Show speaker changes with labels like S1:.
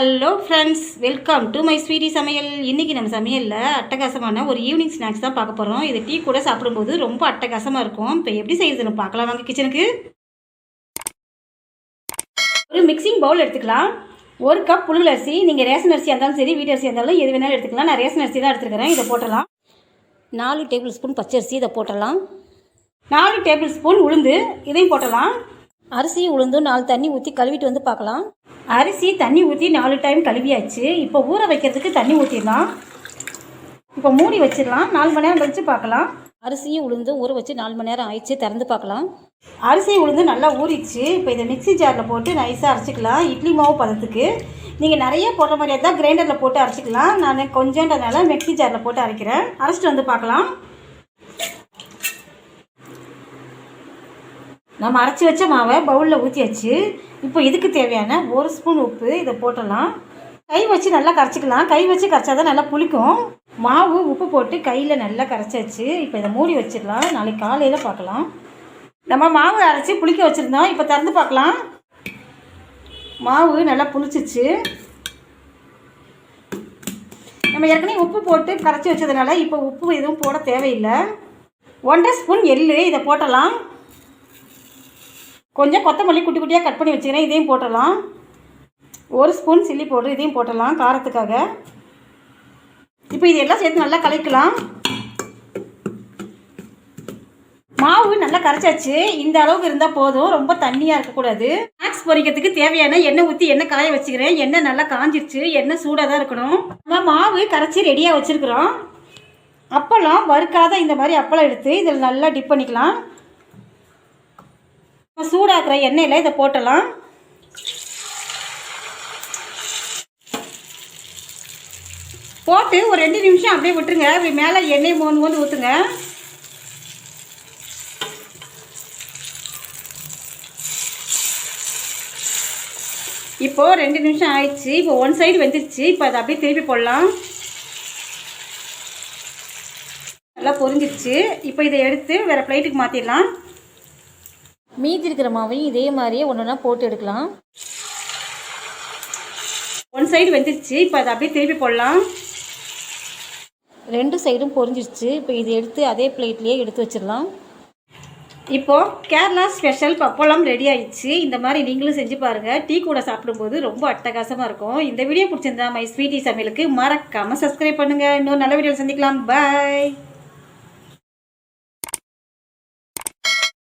S1: Hello friends welcome to my sweety சமையல். இன்றைக்கி நம்ம சமையலில் அட்டகாசமான ஒரு ஈவினிங் ஸ்நாக்ஸ் தான் பார்க்க போகிறோம் இது டீ கூட சாப்பிடும்போது ரொம்ப அட்டகாசமாக இருக்கும். இப்போ எப்படி செய்யுதுன்னு பார்க்கலாம். வாங்க கிச்சனுக்கு ஒரு மிக்சிங் பவுல் எடுத்துக்கலாம். ஒரு கப் புழுங்கல் அரிசி. நீங்கள் ரேஷன் அரிசியாக இருந்தாலும் சரி வீட்டு அரிசியாக இருந்தாலும் எது வேணாலும் எடுத்துக்கலாம். நான் ரேஷன் அரிசி தான் எடுத்துக்கிறேன் இதை போட்டலாம். நாலு டேபிள் ஸ்பூன் பச்சரிசி இதை போட்டலாம். நாலு டேபிள் ஸ்பூன் உளுந்து இதையும் போட்டலாம். அரிசி உளுந்தும் நாலு தண்ணி ஊற்றி கழுவிட்டு வந்து பார்க்கலாம். அரிசி தண்ணி ஊற்றி நாலு டைம் கழுவியாச்சு. இப்போ ஊற வைக்கிறதுக்கு தண்ணி ஊற்றிடலாம் இப்போ மூடி வச்சிடலாம். நாலு மணி நேரம் கழிச்சு பார்க்கலாம். அரிசியும் உளுந்தும் ஊற வச்சு நாலு மணி நேரம் ஆயிடுச்சு. திறந்து பார்க்கலாம். அரிசி உளுந்து நல்லா ஊறிடுச்சு. இப்போ இதை மிக்ஸி ஜாரில் போட்டு நைஸாக அரைச்சிக்கலாம். இட்லி மாவு பதத்துக்கு. நீங்கள் நிறைய போடுற மாதிரி இருந்தால் கிரைண்டரில் போட்டு அரைச்சிக்கலாம். நான் கொஞ்சன்றதுனால மிக்ஸி ஜாரில் போட்டு அரைக்கிறேன். அரைச்சிட்டு வந்து பார்க்கலாம். நம்ம அரைச்சி வச்ச மாவை பவுலில் ஊற்றியாச்சு இப்போ இதுக்கு தேவையான ஒரு ஸ்பூன் உப்பு இதை போட்டலாம் கை வச்சு நல்லா கரைச்சிக்கலாம். கை வச்சு கரைச்சா தான் நல்லா புளிக்கும். மாவு உப்பு போட்டு கையில் நல்லா கரைச்சாச்சு. இப்போ இதை மூடி வச்சிடலாம். நாளைக்கு காலையில் பார்க்கலாம். நம்ம மாவு அரைச்சி புளிக்க வச்சுருந்தோம். இப்போ திறந்து பார்க்கலாம். மாவு நல்லா புளிச்சிச்சு. நம்ம ஏற்கனவே உப்பு போட்டு கரைச்சி வச்சதுனால இப்போ உப்பு எதுவும் போட தேவையில்லை. ஒன்றரை ஸ்பூன் எள்ளு இதை போட்டலாம். கொஞ்சம் கொத்தமல்லி குட்டி குட்டியாக கட் பண்ணி வச்சுக்கிறேன். இதையும் போட்டலாம் ஒரு ஸ்பூன் சில்லி பவுடர் இதையும் போட்டலாம் காரத்துக்காக. இப்போ இதெல்லாம் சேர்த்து நல்லா கலக்கலாம். மாவு நல்லா கரைச்சாச்சு. இந்த அளவுக்கு இருந்தால் போதும். ரொம்ப தண்ணியாக இருக்கக்கூடாது. ஸ்நாக்ஸ் பொரிக்கிறதுக்கு தேவையான எண்ணெய் ஊற்றி எண்ணெய் காய வச்சுக்கிறேன். எண்ணெய் நல்லா காஞ்சிருச்சு. எண்ணெய் சூடாக தான் இருக்கணும். நம்ம மாவு கரைச்சி ரெடியாக வச்சுருக்குறோம். அப்பளம் வறுக்காத இந்த மாதிரி அப்பளம் எடுத்து இதில் நல்லா டிப் பண்ணிக்கலாம். சூடாக்குற எண்ணெயில் இதை போட்டலாம். போட்டு ஒரு ரெண்டு நிமிஷம் அப்படியே விட்டுருங்க. இப்படி மேலே எண்ணெய் மோந்து மோந்து ஊற்றுங்க இப்போது ரெண்டு நிமிஷம் ஆயிடுச்சு. இப்போ ஒன் சைடு வெந்துருச்சு. இப்போ அதை அப்படியே திருப்பி போடலாம். நல்லா பொரிஞ்சிருச்சு. இப்போ இதை எடுத்து வேறு பிளேட்டுக்கு மாற்றிடலாம் மீதி இருக்கிற மாவையும் இதே மாதிரியே ஒன்று ஒன்றா போட்டு எடுக்கலாம். ஒன் சைடு வெந்துருச்சு. இப்போ அதை அப்படியே திருப்பி போடலாம். ரெண்டு சைடும் பொரிஞ்சிருச்சு. இப்போ இதை எடுத்து அதே பிளேட்லேயே எடுத்து வச்சிடலாம். இப்போது கேரளா ஸ்பெஷல் பப்பளம் ரெடி ஆயிடுச்சு. இந்த மாதிரி நீங்களும் செஞ்சு பாருங்கள் டீ கூட சாப்பிடும்போது ரொம்ப அட்டகாசமாக இருக்கும். இந்த வீடியோ பிடிச்சிருந்தா மை ஸ்வீட்டி சமையலுக்கு மறக்காமல் சப்ஸ்கிரைப் பண்ணுங்கள் இன்னொரு நல்ல வீடியோ சந்திக்கலாம். பாய்